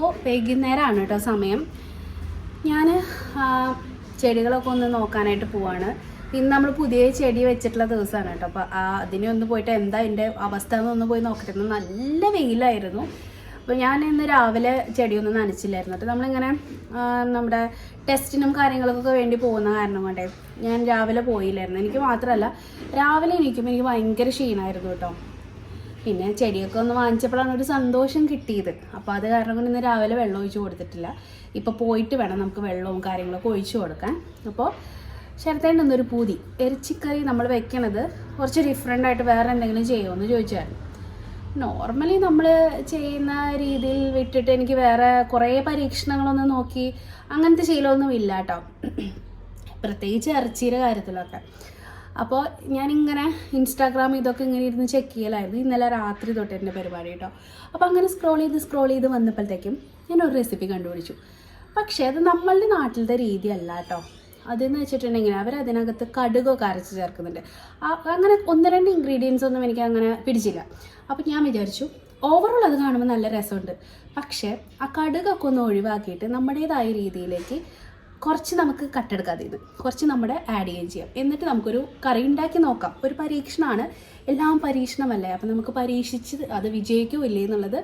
അപ്പോൾ വൈകുന്നേരമാണ് കേട്ടോ സമയം. ഞാൻ ചെടികളൊക്കെ ഒന്ന് നോക്കാനായിട്ട് പോവാണ്. ഇന്ന് നമ്മൾ പുതിയ ചെടി വെച്ചിട്ടുള്ള ദിവസമാണ് കേട്ടോ. അപ്പോൾ ആ അതിനെ ഒന്ന് പോയിട്ട് എന്താ അതിന്റെ അവസ്ഥ എന്നൊന്ന് പോയി നോക്കട്ടെ. ഇന്ന് നല്ല വെയിലായിരുന്നു. അപ്പോൾ ഞാൻ ഇന്ന് രാവിലെ ചെടിയൊന്നും നനച്ചില്ലായിരുന്നു. കേട്ടോ നമ്മളിങ്ങനെ നമ്മുടെ ടെസ്റ്റിനും കാര്യങ്ങൾക്കൊക്കെ വേണ്ടി പോകുന്ന കാരണം കൊണ്ടേ ഞാൻ രാവിലെ പോയില്ലായിരുന്നു. എനിക്ക് മാത്രമല്ല രാവിലെ എനിക്കും എനിക്ക് ഭയങ്കര ക്ഷീണമായിരുന്നു കേട്ടോ. പിന്നെ ചെടിയൊക്കെ ഒന്ന് വാങ്ങിച്ചപ്പോഴാണ് ഒരു സന്തോഷം കിട്ടിയത്. അപ്പോൾ അത് കാരണം കൊണ്ട് ഇന്ന് രാവിലെ വെള്ളം ഒഴിച്ച് കൊടുത്തിട്ടില്ല. ഇപ്പോൾ പോയിട്ട് വേണം നമുക്ക് വെള്ളവും കാര്യങ്ങളൊക്കെ ഒഴിച്ചു കൊടുക്കാൻ. അപ്പോൾ ശരത്തേണ്ട ഒന്നൊരു പൂതി. എറിച്ചിക്കറി നമ്മൾ വെക്കണത് കുറച്ച് ഡിഫറെന്റ് ആയിട്ട് വേറെ എന്തെങ്കിലും ചെയ്യുമെന്ന് ചോദിച്ചായിരുന്നു. നോർമലി നമ്മൾ ചെയ്യുന്ന രീതിയിൽ വിട്ടിട്ട് എനിക്ക് വേറെ കുറേ പരീക്ഷണങ്ങളൊന്നും നോക്കി അങ്ങനത്തെ ശീലമൊന്നും ഇല്ല കേട്ടോ. പ്രത്യേകിച്ച് ഇറച്ചിയുടെ കാര്യത്തിലൊക്കെ. അപ്പോൾ ഞാനിങ്ങനെ ഇൻസ്റ്റാഗ്രാം ഇതൊക്കെ ഇങ്ങനെ ഇരുന്ന് ചെക്ക് ചെയ്യലായിരുന്നു. ഇന്നലെ രാത്രി തൊട്ട് എന്റെ പരിപാടി കേട്ടോ അപ്പോൾ അങ്ങനെ സ്ക്രോൾ ചെയ്ത് സ്ക്രോൾ ചെയ്ത് വന്നപ്പോഴത്തേക്കും ഞാൻ ഒരു റെസിപ്പി കണ്ടുപിടിച്ചു. പക്ഷേ അത് നമ്മളുടെ നാട്ടിലത്തെ രീതിയല്ല കേട്ടോ അതെന്ന് വെച്ചിട്ടുണ്ടെങ്കിൽ അവർ അതിനകത്ത് കടുകൊക്കെ അരച്ച് ചേർക്കുന്നുണ്ട്. അങ്ങനെ ഒന്ന് രണ്ട് ഇൻഗ്രീഡിയൻസ് ഒന്നും എനിക്ക് അങ്ങനെ പിടിച്ചില്ല. അപ്പോൾ ഞാൻ വിചാരിച്ചു ഓവറോൾ അത് കാണുമ്പോൾ നല്ല രസമുണ്ട്. പക്ഷേ ആ കടുകൊക്കെ ഒന്ന് ഒഴിവാക്കിയിട്ട് നമ്മുടേതായ രീതിയിലേക്ക് കുറച്ച് നമുക്ക് കട്ടെടുക്കാതെ ഇത്. കുറച്ച് നമ്മുടെ ആഡ് ചെയ്യുകയും ചെയ്യാം. എന്നിട്ട് നമുക്കൊരു കറി ഉണ്ടാക്കി നോക്കാം. ഒരു പരീക്ഷണമാണ്. എല്ലാം പരീക്ഷണമല്ലേ? അപ്പം നമുക്ക് പരീക്ഷിച്ച് അത് വിജയിക്കുമോ ഇല്ലേ എന്നുള്ളത്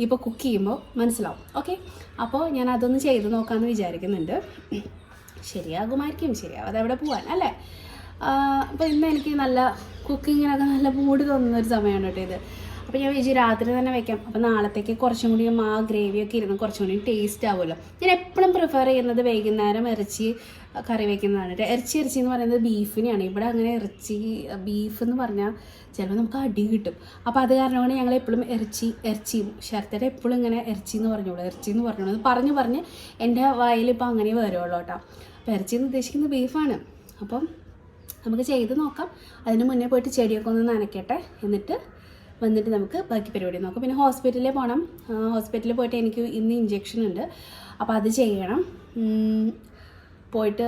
ഇപ്പോൾ കുക്ക് ചെയ്യുമ്പോൾ മനസ്സിലാവും. ഓക്കെ അപ്പോൾ ഞാൻ അതൊന്ന് ചെയ്ത് നോക്കാമെന്ന് വിചാരിക്കുന്നുണ്ട്. ശരിയാകുമായിരിക്കും. ശരിയാവും അതെവിടെ പോവാൻ അല്ലേ? അപ്പോൾ ഇന്ന് എനിക്ക് നല്ല കുക്കിങ്ങിനൊക്കെ നല്ല മൂഡ് തോന്നുന്ന ഒരു സമയമാണ് കേട്ടോ ഇത്. അപ്പോൾ ഞാൻ വിചാരിച്ചു രാത്രി തന്നെ വെക്കാം. അപ്പോൾ നാളത്തേക്ക് കുറച്ചും കൂടി ആ ഗ്രേവിയൊക്കെ ഇരുന്ന് കുറച്ചും കൂടി ടേസ്റ്റ് ആവുമല്ലോ. ഞാൻ എപ്പോഴും പ്രിഫർ ചെയ്യുന്നത് വൈകുന്നേരം ഇറച്ചി കറി വയ്ക്കുന്നതാണ് ഇറച്ചി ഇറച്ചി എന്ന് പറയുന്നത് ബീഫിനെയാണ് ഇവിടെ അങ്ങനെ ഇറച്ചി ബീഫ് എന്ന് പറഞ്ഞാൽ ചിലപ്പോൾ നമുക്ക് അടി കിട്ടും. അപ്പോൾ അത് കാരണമാണ് ഞങ്ങൾ എപ്പോഴും ഇറച്ചി ഇറച്ചിയും ശരത്തയുടെ എപ്പോഴും ഇങ്ങനെ ഇറച്ചി എന്ന് പറഞ്ഞോളൂ ഇറച്ചി എന്ന് പറഞ്ഞോളൂ പറഞ്ഞു പറഞ്ഞ് എന്റെ വായിൽ അങ്ങനെ വരുള്ളൂ കേട്ടോ. അപ്പോൾ ഇറച്ചി എന്ന് ഉദ്ദേശിക്കുന്നത് ബീഫാണ് അപ്പം നമുക്ക് ചെയ്ത് നോക്കാം. അതിന് മുന്നേ പോയിട്ട് ചെടിയൊക്കെ ഒന്ന് നനയ്ക്കട്ടെ. എന്നിട്ട് വന്നിട്ട് നമുക്ക് ബാക്കി പരിപാടി നോക്കാം. പിന്നെ ഹോസ്പിറ്റലിൽ പോകണം. ഹോസ്പിറ്റലിൽ പോയിട്ട് എനിക്ക് ഇന്ന് ഇഞ്ചെക്ഷൻ ഉണ്ട്. അപ്പോൾ അത് ചെയ്യണം. പോയിട്ട്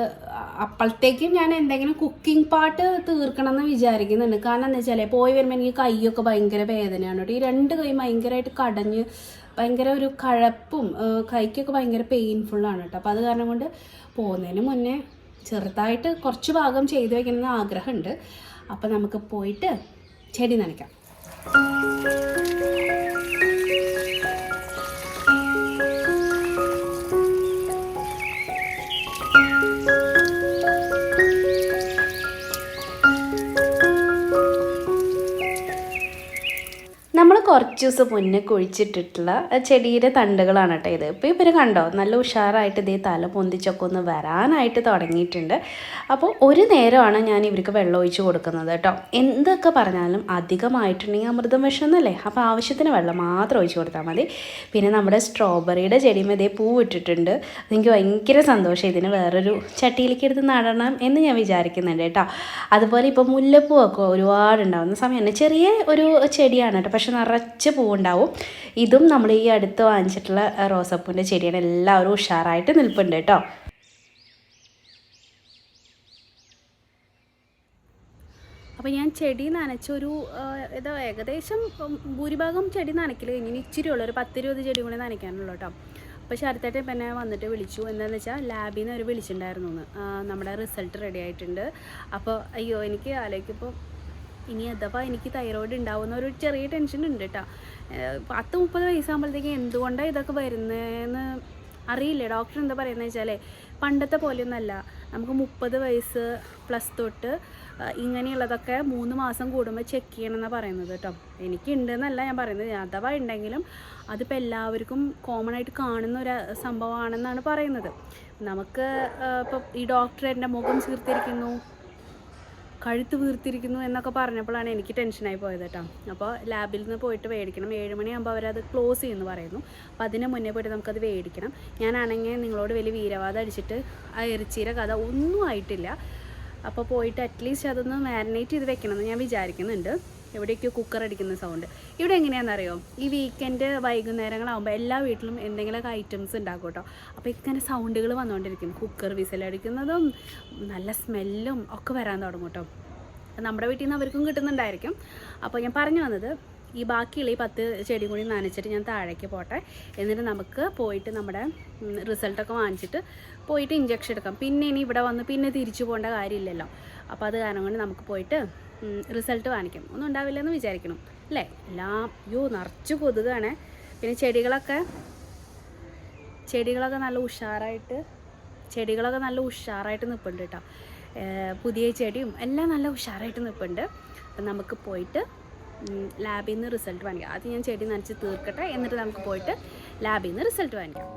അപ്പോഴത്തേക്കും ഞാൻ എന്തെങ്കിലും കുക്കിംഗ് പാർട്ട് തീർക്കണം എന്ന് വിചാരിക്കുന്നുണ്ട്. കാരണം എന്താ വെച്ചാൽ പോയി വരുമ്പോൾ എനിക്ക് കൈയൊക്കെ ഭയങ്കര വേദനയാണ് കേട്ടോ. ഈ രണ്ട് കൈ ഭയങ്കരമായിട്ട് കടഞ്ഞ് ഭയങ്കര ഒരു കഴപ്പും കൈക്കൊക്കെ ഭയങ്കര പെയിൻഫുള്ളാണ് കേട്ടോ. അപ്പോൾ അത് കാരണം കൊണ്ട് പോകുന്നതിന് മുന്നേ ചെറുതായിട്ട് കുറച്ച് ഭാഗം ചെയ്തു വയ്ക്കണമെന്ന് ആഗ്രഹമുണ്ട്. അപ്പോൾ നമുക്ക് പോയിട്ട് ചെടി നനയ്ക്കാം. うん。കുറച്ച് ദിവസം മുന്നേ കുഴിച്ചിട്ടിട്ടുള്ള ചെടിയുടെ തണ്ടുകളാണ് കേട്ടോ ഇത്. ഇപ്പോൾ ഇവർ കണ്ടോ നല്ല ഉഷാറായിട്ട് ഇതേ തല പൊന്തിച്ചൊക്കെ ഒന്ന് വരാനായിട്ട് തുടങ്ങിയിട്ടുണ്ട്. അപ്പോൾ ഒരു നേരമാണ് ഞാൻ ഇവർക്ക് വെള്ളം ഒഴിച്ച് കൊടുക്കുന്നത് കേട്ടോ. എന്തൊക്കെ പറഞ്ഞാലും അധികമായിട്ടുണ്ടെങ്കിൽ അമൃതം വിഷം എന്നല്ലേ അപ്പോൾ ആവശ്യത്തിന് വെള്ളം മാത്രം ഒഴിച്ച് കൊടുത്താൽ മതി. പിന്നെ നമ്മുടെ സ്ട്രോബെറിയുടെ ചെടിയും ഇതേ പൂ ഇട്ടിട്ടുണ്ട്. എനിക്ക് ഭയങ്കര സന്തോഷം. ഇതിന് വേറൊരു ചട്ടിയിലേക്ക് എടുത്ത് നടണം എന്ന് ഞാൻ വിചാരിക്കുന്നുണ്ട് കേട്ടോ. അതുപോലെ ഇപ്പോൾ മുല്ലപ്പൂ ഒക്കെ ഒരുപാടുണ്ടാവുന്ന സമയമാണ്. ചെറിയ ഒരു ചെടിയാണ് കേട്ടോ. പക്ഷെ നിറച്ച് പൂവുണ്ടാവും. ഇതും നമ്മൾ ഈ അടുത്ത് വാങ്ങിച്ചിട്ടുള്ള റോസപ്പൂവിന്റെ ചെടിയാണ്. എല്ലാവരും ഉഷാറായിട്ട് നിൽപ്പുണ്ട് കേട്ടോ. അപ്പോൾ ഞാൻ ചെടി നനച്ചൊരു ഏതോ ഏകദേശം ഭൂരിഭാഗം ചെടി നനയ്ക്കൽ ഇനി ഇച്ചിരി ഉള്ളൂ. ഒരു പത്തിരുപത് ചെടി കൂടി നനയ്ക്കാനുള്ളൂ കേട്ടോ. അപ്പോൾ ശരത്തേട്ടൻ പിന്നെ വന്നിട്ട് വിളിച്ചു. എന്താണെന്ന് വെച്ചാൽ ലാബിൽ നിന്ന് അവർ വിളിച്ചിട്ടുണ്ടായിരുന്നു നമ്മുടെ റിസൾട്ട് റെഡി ആയിട്ടുണ്ട്. അപ്പോൾ അയ്യോ എനിക്ക് ആലോചിക്കുമ്പോൾ ഇനി അഥവാ എനിക്ക് തൈറോയിഡ് ഉണ്ടാവുന്ന ഒരു ചെറിയ ടെൻഷൻ ഉണ്ട് കേട്ടോ പത്ത് മുപ്പത് വയസ്സാകുമ്പോഴത്തേക്ക് എന്തുകൊണ്ടാണ് ഇതൊക്കെ വരുന്നതെന്ന് അറിയില്ല. ഡോക്ടർ എന്താ പറയുന്നത് വെച്ചാലേ പണ്ടത്തെ പോലെയൊന്നല്ല. നമുക്ക് മുപ്പത് വയസ്സ് പ്ലസ് തൊട്ട് ഇങ്ങനെയുള്ളതൊക്കെ മൂന്ന് മാസം കൂടുമ്പോൾ ചെക്ക് ചെയ്യണമെന്നാണ് പറയുന്നത് കേട്ടോ എനിക്കുണ്ടെന്നല്ല ഞാൻ പറയുന്നത്. അഥവാ ഉണ്ടെങ്കിലും അതിപ്പോൾ എല്ലാവർക്കും കോമൺ ആയിട്ട് കാണുന്ന ഒരു സംഭവമാണെന്നാണ് പറയുന്നത്. നമുക്ക് ഇപ്പോൾ ഈ ഡോക്ടർ എന്റെ മുഖം ചീർത്തിരിക്കുന്നു. കഴുത്ത് വീർത്തിരിക്കുന്നു എന്നൊക്കെ പറഞ്ഞപ്പോഴാണ് എനിക്ക് ടെൻഷനായി പോയത് കേട്ടോ. അപ്പോൾ ലാബിൽ നിന്ന് പോയിട്ട് മേടിക്കണം. ഏഴ് മണിയാകുമ്പോൾ അവരത് ക്ലോസ് ചെയ്യുമെന്ന് പറയുന്നു. അപ്പോൾ അതിന് മുന്നേ പോയിട്ട് നമുക്കത് മേടിക്കണം. ഞാനാണെങ്കിൽ നിങ്ങളോട് വലിയ വീരവാദം അടിച്ചിട്ട് ആ എറിച്ചീര കഥ ഒന്നും ആയിട്ടില്ല. അപ്പോൾ പോയിട്ട് അറ്റ്ലീസ്റ്റ് അതൊന്ന് മാരിനേറ്റ് ചെയ്ത് വെക്കണമെന്ന് ഞാൻ വിചാരിക്കുന്നുണ്ട്. എവിടെയൊക്കെയോ കുക്കർ അടിക്കുന്ന സൗണ്ട് ഇവിടെ എങ്ങനെയാണെന്നറിയോ? ഈ വീക്കെൻഡ് വൈകുന്നേരങ്ങളാകുമ്പോൾ എല്ലാ വീട്ടിലും എന്തെങ്കിലുമൊക്കെ ഐറ്റംസ് ഉണ്ടാക്കും കേട്ടോ അപ്പോൾ ഇങ്ങനെ സൗണ്ടുകൾ വന്നുകൊണ്ടിരിക്കും കുക്കർ വിസലടിക്കുന്നതും നല്ല സ്മെല്ലും ഒക്കെ വരാൻ തുടങ്ങും കേട്ടോ നമ്മുടെ വീട്ടിൽ നിന്ന് അവർക്കും കിട്ടുന്നുണ്ടായിരിക്കും. അപ്പോൾ ഞാൻ പറഞ്ഞു വന്നത് ഈ ബാക്കിയുള്ള ഈ പത്ത് ചെടി കൂടി നനച്ചിട്ട് ഞാൻ താഴേക്ക് പോട്ടെ. എന്നിട്ട് നമുക്ക് പോയിട്ട് നമ്മുടെ റിസൾട്ടൊക്കെ വാങ്ങിച്ചിട്ട് പോയിട്ട് ഇഞ്ചക്ഷൻ എടുക്കാം. പിന്നെ ഇനി ഇവിടെ വന്ന് പിന്നെ തിരിച്ചു പോകേണ്ട കാര്യമില്ലല്ലോ. അപ്പോൾ അത് കാരണം കൊണ്ട് നമുക്ക് പോയിട്ട് റിസൾട്ട് കാണിക്കും ഒന്നും ഉണ്ടാവില്ലെന്ന് വിചാരിക്കണം. അല്ലേ? എല്ലാം യോ നിറച്ച് കൊതുകാണ്. പിന്നെ ചെടികളൊക്കെ ചെടികളൊക്കെ നല്ല ഉഷാറായിട്ട് ചെടികളൊക്കെ നല്ല ഉഷാറായിട്ട് നിൽപ്പുണ്ട് കേട്ടോ പുതിയ ചെടിയും എല്ലാം നല്ല ഉഷാറായിട്ട് നിൽപ്പുണ്ട് അപ്പം നമുക്ക് പോയിട്ട് ലാബിൽ നിന്ന് റിസൾട്ട് വാങ്ങിക്കാം. ആദ്യം ഞാൻ ചെടി നനച്ച് തീർക്കട്ടെ എന്നിട്ട് നമുക്ക് പോയിട്ട് ലാബിൽ നിന്ന് റിസൾട്ട് വാങ്ങിക്കാം.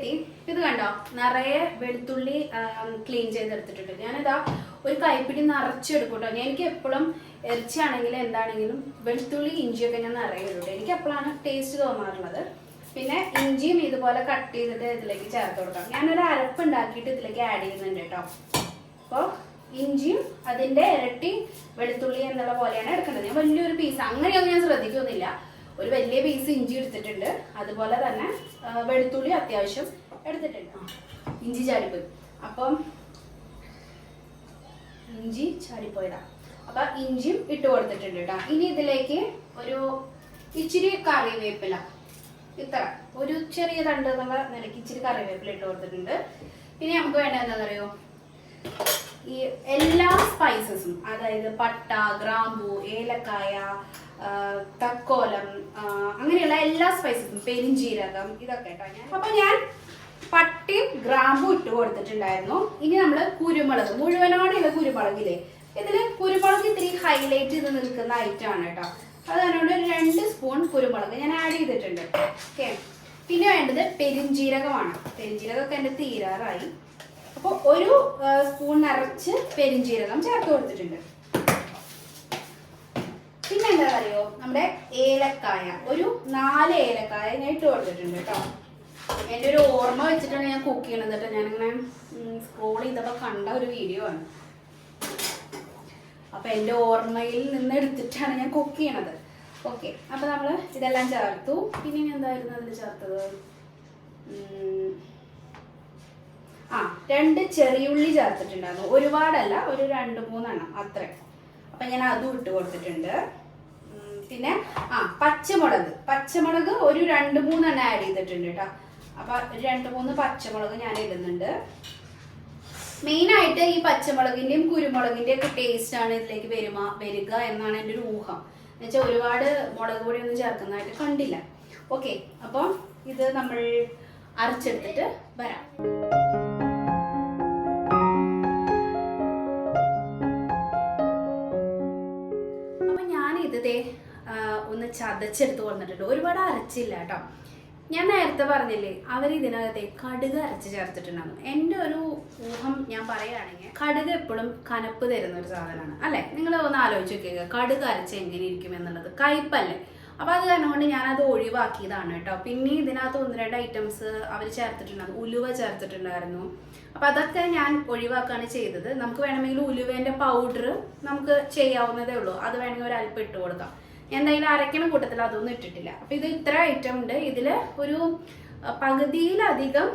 എത്തി. ഇത് കണ്ടോ? നിറയെ വെളുത്തുള്ളി ക്ലീൻ ചെയ്തെടുത്തിട്ടുണ്ട്. ഞാനിതാ ഒരു കൈപ്പിടി നിറച്ചെടുക്കും കേട്ടോ എനിക്ക് എപ്പോഴും ഇറച്ചിയാണെങ്കിലും എന്താണെങ്കിലും വെളുത്തുള്ളി ഇഞ്ചിയൊക്കെ ഞാൻ നിറയെ ഇടും എനിക്ക് എപ്പോഴാണ് ടേസ്റ്റ് തോന്നാറുള്ളത്. പിന്നെ ഇഞ്ചിയും ഇതുപോലെ കട്ട് ചെയ്തിട്ട് ഇതിലേക്ക് ചേർത്ത് കൊടുക്കാം ഞാനൊരു അരപ്പ് ഉണ്ടാക്കിയിട്ട് ഇതിലേക്ക് ആഡ് ചെയ്യുന്നുണ്ട് കേട്ടോ. അപ്പോൾ ഇഞ്ചിയും അതിന്റെ ഇരട്ടി വെളുത്തുള്ളി എന്നുള്ള പോലെയാണ് എടുക്കേണ്ടത് ഞാൻ വലിയൊരു പീസ് അങ്ങനെയൊന്നും ഞാൻ ശ്രദ്ധിക്കൊന്നുമില്ല. ഒരു വലിയ പീസ് ഇഞ്ചി എടുത്തിട്ടുണ്ട്. അതുപോലെ തന്നെ വെളുത്തുള്ളി അത്യാവശ്യം എടുത്തിട്ടുണ്ട്. ഇഞ്ചി ചാടിപ്പോയി. അപ്പം ഇഞ്ചി ചാടിപ്പോയതാ. അപ്പൊ ഇഞ്ചിയും ഇട്ട് കൊടുത്തിട്ടുണ്ട് കേട്ടോ. ഇനി ഇതിലേക്ക് ഒരു ഇച്ചിരി കറിവേപ്പില. ഇത്ര. ഒരു ചെറിയ തണ്ട് എന്നുള്ള നിലയ്ക്ക് ഇച്ചിരി കറിവേപ്പില ഇട്ട് കൊടുത്തിട്ടുണ്ട്. ഇനി നമുക്ക് വേണ്ട എന്താണെന്നറിയോ? ഈ എല്ലാ സ്പൈസസും അതായത് പട്ട ഗ്രാമ്പു ഏലക്കായ തക്കോലം അങ്ങനെയുള്ള എല്ലാ സ്പൈസസും പെരിഞ്ചീരകം ഇതൊക്കെ കേട്ടോ ഞാൻ അപ്പൊ ഞാൻ പട്ടയും ഗ്രാമ്പും ഇട്ട് കൊടുത്തിട്ടുണ്ടായിരുന്നു. ഇനി നമ്മൾ കുരുമുളക് മുഴുവനോടെയുള്ള കുരുമുളകില്ലേ? ഇതിൽ കുരുമുളക് ഇത്തിരി ഹൈലൈറ്റ് ചെയ്ത് നിൽക്കുന്ന ഐറ്റം ആണ് കേട്ടോ അതുകൊണ്ട് ഒരു രണ്ട് സ്പൂൺ കുരുമുളക് ഞാൻ ആഡ് ചെയ്തിട്ടുണ്ട്. ഓക്കെ പിന്നെ വേണ്ടത് പെരിഞ്ചീരകമാണ്. പെരിഞ്ചീരകമൊക്കെ എന്റെ തീരാറായി. അപ്പോൾ ഒരു സ്പൂൺ നിറച്ച് പെരിഞ്ചീരകം ചേർത്ത് കൊടുത്തിട്ടുണ്ട്. പിന്നെ എന്താ അറിയോ? നമ്മുടെ ഏലക്കായ. ഒരു നാല് ഏലക്കായ ഞാൻ ഇട്ട് കൊടുത്തിട്ടുണ്ട് കേട്ടോ. എന്റെ ഒരു ഓർമ്മ വെച്ചിട്ടാണ് ഞാൻ കുക്ക് ചെയ്യണത് കേട്ടോ. ഞാനിങ്ങനെ സ്ക്രോൾ ചെയ്തപ്പോൾ കണ്ട ഒരു വീഡിയോ ആണ്. അപ്പൊ എന്റെ ഓർമ്മയിൽ നിന്ന് എടുത്തിട്ടാണ് ഞാൻ കുക്ക് ചെയ്യണത്. ഓക്കെ അപ്പൊ നമ്മൾ ഇതെല്ലാം ചേർത്തു. പിന്നെ എന്തായിരുന്നു അതിൽ ചേർത്തത് ഉം. ആ രണ്ട് ചെറിയുള്ളി ചേർത്തിട്ടുണ്ടായിരുന്നു. ഒരുപാടല്ല ഒരു രണ്ട് മൂന്നെണ്ണം അത്ര. അപ്പൊ ഞാൻ അതും ഇട്ട് കൊടുത്തിട്ടുണ്ട്. പിന്നെ ആ പച്ചമുളക്. പച്ചമുളക് ഒരു രണ്ട് മൂന്നെണ്ണം ആഡ് ചെയ്തിട്ടുണ്ട് കേട്ടോ. അപ്പൊ രണ്ട് മൂന്ന് പച്ചമുളക് ഞാൻ ഇടുന്നുണ്ട്. മെയിനായിട്ട് ഈ പച്ചമുളകിന്റെയും കുരുമുളകിന്റെയും ഒക്കെ ടേസ്റ്റ് ആണ് ഇതിലേക്ക് വരുമ വരിക എന്നാണ് എന്റെ ഒരു ഊഹം. എന്നുവെച്ചാൽ ഒരുപാട് മുളക് പൊടി ഒന്നും ചേർക്കുന്നതായിട്ട് കണ്ടില്ല. ഓക്കെ അപ്പോൾ ഇത് നമ്മൾ അരച്ചെടുത്തിട്ട് വരാം. ചതച്ചെടുത്ത് കൊണ്ടിട്ടുണ്ട് ഒരുപാട് അരച്ചില്ല കേട്ടോ. ഞാൻ നേരത്തെ പറഞ്ഞില്ലേ അവർ ഇതിനകത്തെ കടുക് അരച്ച് ചേർത്തിട്ടുണ്ടായിരുന്നു. എന്റെ ഒരു ഊഹം ഞാൻ പറയുകയാണെങ്കിൽ കടുക് എപ്പോഴും കനപ്പ് തരുന്ന ഒരു സാധനമാണ് അല്ലേ? നിങ്ങൾ ഒന്ന് ആലോചിച്ച് നോക്കിയത് കടുക് അരച്ച് എങ്ങനെ ഇരിക്കും എന്നുള്ളത്. കയ്പല്ലേ? അപ്പോൾ അത് കാരണം കൊണ്ട് ഞാനത് ഒഴിവാക്കിയതാണ് കേട്ടോ. പിന്നെ ഇതിനകത്ത് ഒന്ന് രണ്ട് ഐറ്റംസ് അവർ ചേർത്തിട്ടുണ്ടായിരുന്നു. ഉലുവ ചേർത്തിട്ടുണ്ടായിരുന്നു. അപ്പം അതൊക്കെ ഞാൻ ഒഴിവാക്കാണ് ചെയ്തത്. നമുക്ക് വേണമെങ്കിൽ ഉലുവേന്റെ പൗഡർ നമുക്ക് ചെയ്യാവുന്നതേ ഉള്ളൂ. അത് വേണമെങ്കിൽ ഒരു അല്പം ഇട്ട് കൊടുക്കാം. എന്തായാലും അരയ്ക്കണ കൂട്ടത്തിൽ അതൊന്നും ഇട്ടിട്ടില്ല. അപ്പം ഇത് ഇത്ര ഐറ്റം ഉണ്ട്. ഇതിൽ ഒരു പകുതിയിലധികം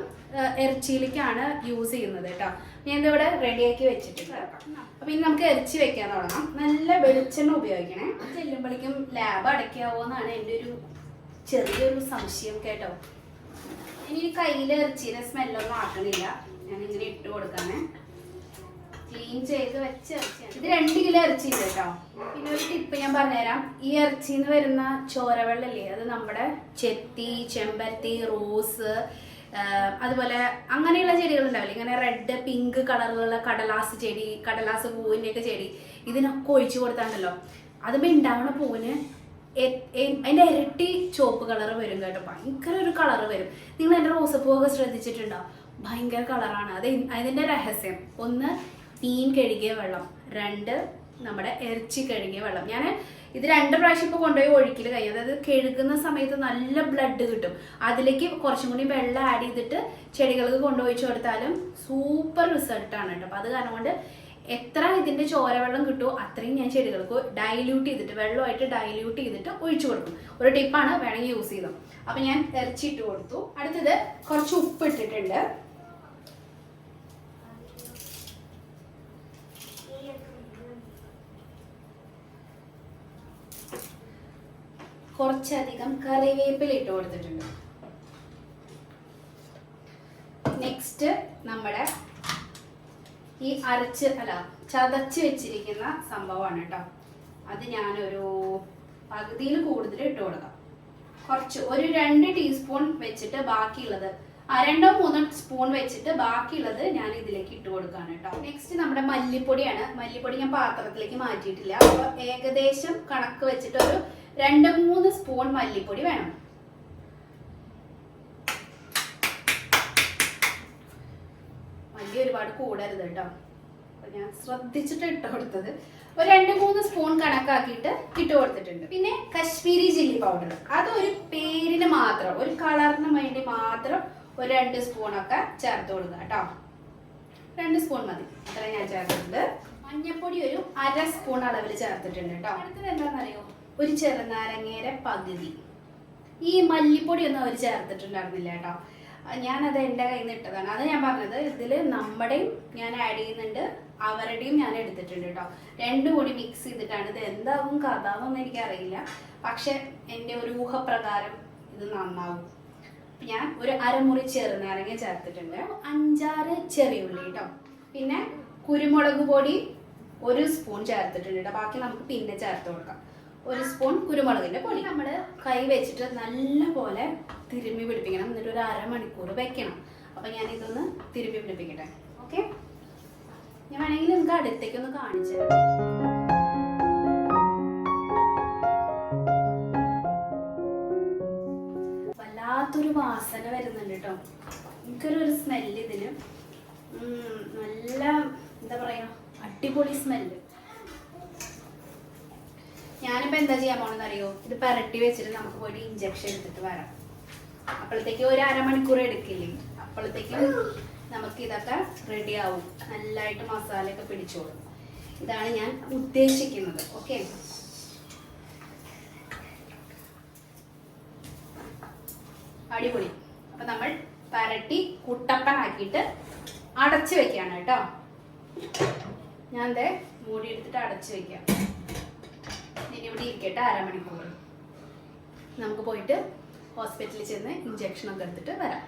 ഇറച്ചിയിലേക്കാണ് യൂസ് ചെയ്യുന്നത് കേട്ടോ. ഞാൻ ഇതിവിടെ റെഡിയാക്കി വെച്ചിട്ടുണ്ട്. അപ്പം ഇനി നമുക്ക് ഇറച്ചി വെക്കാൻ തുടങ്ങാം. നല്ല വെളിച്ചെണ്ണ ഉപയോഗിക്കണേ. ചെല്ലുമ്പോഴേക്കും ലാബ് അടയ്ക്കാവോ എന്നാണ് എന്റെ ഒരു ചെറിയൊരു സംശയം കേട്ടോ. ഇനി കയ്യിൽ ഇറച്ചിയുടെ സ്മെല്ലൊന്നും ആക്കണില്ല. ഞാൻ ഇങ്ങനെ ഇട്ട് കൊടുക്കാനേ ക്ലീൻ ചെയ്ത് വെച്ച ഇത് രണ്ട് കിലോ ഇറച്ചി ഉണ്ട് കേട്ടോ. പിന്നെ ഒരു ടിപ്പ് ഞാൻ പറഞ്ഞുതരാം. ഈ ഇറച്ചിന്ന് വരുന്ന ചോരവെള്ളല്ലേ അത് നമ്മുടെ ചെത്തി ചെമ്പരത്തി റോസ് അതുപോലെ അങ്ങനെയുള്ള ചെടികൾ ഉണ്ടാവില്ലേ? ഇങ്ങനെ റെഡ് പിങ്ക് കളറിലുള്ള കടലാസ് ചെടി കടലാസ് പൂവിന്റെ ഒക്കെ ചെടി ഇതിനൊക്കെ ഒഴിച്ചു കൊടുത്താണല്ലോ അതുമ്പോൾ ഉണ്ടാവുന്ന പൂവിന് അതിന്റെ ഇരട്ടി ചുവപ്പ് കളർ വരും കേട്ടോ. ഭയങ്കര ഒരു കളർ വരും. നിങ്ങൾ എന്റെ റോസപ്പൂവൊക്കെ ശ്രദ്ധിച്ചിട്ടുണ്ടോ? ഭയങ്കര കളറാണ് അത് അതിന്റെ രഹസ്യം. ഒന്ന് മീൻ കഴുകിയ വെള്ളം. രണ്ട് നമ്മുടെ ഇറച്ചി കഴുകിയ വെള്ളം. ഞാൻ ഇത് രണ്ട് പ്രാവശ്യം ഇപ്പോൾ കൊണ്ടുപോയി ഒഴിക്കൽ കഴിയും അതായത് കഴുകുന്ന സമയത്ത് നല്ല ബ്ലഡ് കിട്ടും. അതിലേക്ക് കുറച്ചും കൂടി വെള്ളം ആഡ് ചെയ്തിട്ട് ചെടികൾക്ക് കൊണ്ടുപോയിച്ചു കൊടുത്താലും സൂപ്പർ റിസൾട്ടാണ് കേട്ടോ. അപ്പോൾ അത് കാരണം കൊണ്ട് എത്ര ഇതിന്റെ ചോരവെള്ളം കിട്ടുമോ അത്രയും ഞാൻ ചെടികൾക്ക് ഡൈല്യൂട്ട് ചെയ്തിട്ട് വെള്ളമായിട്ട് ഡൈല്യൂട്ട് ചെയ്തിട്ട് ഒഴിച്ചു കൊടുക്കും. ഒരു ടിപ്പാണ് വേണമെങ്കിൽ യൂസ് ചെയ്തോ. അപ്പൊ ഞാൻ ഇറച്ചി ഇട്ട് കൊടുത്തു. അടുത്തത് കുറച്ച് ഉപ്പ് ഇട്ടിട്ടുണ്ട്. കുറച്ചധികം കറിവേപ്പില ഇട്ട് കൊടുത്തിട്ടുണ്ട്. നെക്സ്റ്റ് നമ്മുടെ ഈ അരച്ച് അല്ല ചതച്ച് വെച്ചിരിക്കുന്ന സംഭവമാണ് കേട്ടോ. അത് ഞാനൊരു പകുതിയിൽ കൂടുതൽ ഇട്ട് കൊടുക്കാം. കുറച്ച് ഒരു രണ്ട് ടീസ്പൂൺ വെച്ചിട്ട് ബാക്കിയുള്ളത് രണ്ടോ മൂന്നോ സ്പൂൺ വെച്ചിട്ട് ബാക്കിയുള്ളത് ഞാൻ ഇതിലേക്ക് ഇട്ട് കൊടുക്കാണ് കേട്ടോ. നെക്സ്റ്റ് നമ്മുടെ മല്ലിപ്പൊടിയാണ്. മല്ലിപ്പൊടി ഞാൻ പാത്രത്തിലേക്ക് മാറ്റിയിട്ടില്ല. അപ്പൊ ഏകദേശം കണക്ക് വെച്ചിട്ട് ഒരു രണ്ട് മൂന്ന് സ്പൂൺ മല്ലിപ്പൊടി വേണം. മല്ലി ഒരുപാട് കൂടരുത് കേട്ടോ. ഞാൻ ശ്രദ്ധിച്ചിട്ട് ഇട്ട് കൊടുത്തത്. ഒരു രണ്ട് മൂന്ന് സ്പൂൺ കണക്കാക്കിയിട്ട് ഇട്ട് കൊടുത്തിട്ടുണ്ട്. പിന്നെ കശ്മീരി ചില്ലി പൗഡർ. അത് ഒരു പേരിന് മാത്രം ഒരു കളറിന് വേണ്ടി മാത്രം ഒരു രണ്ട് സ്പൂണൊക്കെ ചേർത്ത് കൊടുക്കുക കേട്ടോ. രണ്ട് സ്പൂൺ മതി. അത്ര ഞാൻ ചേർത്തിട്ടുണ്ട്. മഞ്ഞപ്പൊടി ഒരു അര സ്പൂൺ അളവിൽ ചേർത്തിട്ടുണ്ട് കേട്ടോ. അടുത്തത് എന്താണെന്നറിയോ ഒരു ചെറുനാരങ്ങയുടെ പകുതി. ഈ മല്ലിപ്പൊടി ഒന്നും അവർ ചേർത്തിട്ടുണ്ടായിരുന്നില്ല കേട്ടോ. ഞാനത് എന്റെ കയ്യിൽ നിന്ന് ഇട്ടതാണ്. അത് ഞാൻ പറഞ്ഞത്. ഇതിൽ നമ്മുടെയും ഞാൻ ആഡ് ചെയ്യുന്നുണ്ട്. അവരുടെയും ഞാൻ എടുത്തിട്ടുണ്ട് കേട്ടോ. രണ്ടും കൂടി മിക്സ് ചെയ്തിട്ടാണ്. ഇത് എന്താവും കഥാവെന്ന് എനിക്കറിയില്ല. പക്ഷെ എന്റെ ഒരു ഊഹപ്രകാരം ഇത് നന്നാവും. ഞാൻ ഒരു അരമുറി ചെറുനാരങ്ങ ചേർത്തിട്ടുണ്ട്. അഞ്ചാറ് ചെറിയ ഉള്ളി കേട്ടോ. പിന്നെ കുരുമുളക് പൊടി ഒരു സ്പൂൺ ചേർത്തിട്ടുണ്ട് കേട്ടോ. ബാക്കി നമുക്ക് പിന്നെ ചേർത്ത് കൊടുക്കാം. ഒരു സ്പൂൺ കുരുമുളകിന്റെ പൊടി. നമ്മൾ കൈ വെച്ചിട്ട് നല്ലപോലെ തിരുമ്മി പിടിപ്പിക്കണം. എന്നിട്ട് ഒരു അരമണിക്കൂർ വെക്കണം. അപ്പൊ ഞാൻ ഇതൊന്ന് തിരുമ്മി പിടിപ്പിക്കട്ടെ. ഓക്കെ? ഞാൻ വേണമെങ്കിൽ നിങ്ങൾക്ക് അടുത്തേക്ക് ഒന്ന് കാണിച്ചു വല്ലാത്തൊരു വാസന വരുന്നുണ്ട് കേട്ടോ. എനിക്കൊരു ഒരു സ്മെല്ല് ഇതിന്. നല്ല എന്താ പറയാ അടിപൊളി സ്മെല്ല് ഞാനിപ്പോ എന്താ ചെയ്യാൻ പോണെന്ന് അറിയോ ഇത് പരട്ടി വെച്ചിട്ട് നമുക്ക് പോയിട്ട് ഇഞ്ചക്ഷൻ എടുത്തിട്ട് വരാം. അപ്പോഴത്തേക്ക് ഒരു അരമണിക്കൂർ എടുക്കില്ലേ? അപ്പോഴത്തേക്ക് നമുക്ക് ഇതൊക്കെ റെഡി ആവും. നല്ലതായിട്ട് മസാലയൊക്കെ പിടിച്ചോളും. ഇതാണ് ഞാൻ ഉദ്ദേശിക്കുന്നത്. ഓക്കെ അടിപൊളി. അപ്പൊ നമ്മൾ പരട്ടി കുട്ടപ്പനാക്കിയിട്ട് അടച്ചു വെക്കാണ് കേട്ടോ. ഞാൻ ദേ മൂടി എടുത്തിട്ട് അടച്ചു വെക്കാം. ഇനി ഇവിടെ ഇരിക്കട്ടെ അരമണിക്കൂർ. നമുക്ക് പോയിട്ട് ഹോസ്പിറ്റലിൽ ചെന്ന് ഇഞ്ചെക്ഷൻ ഒക്കെ എടുത്തിട്ട് വരാം.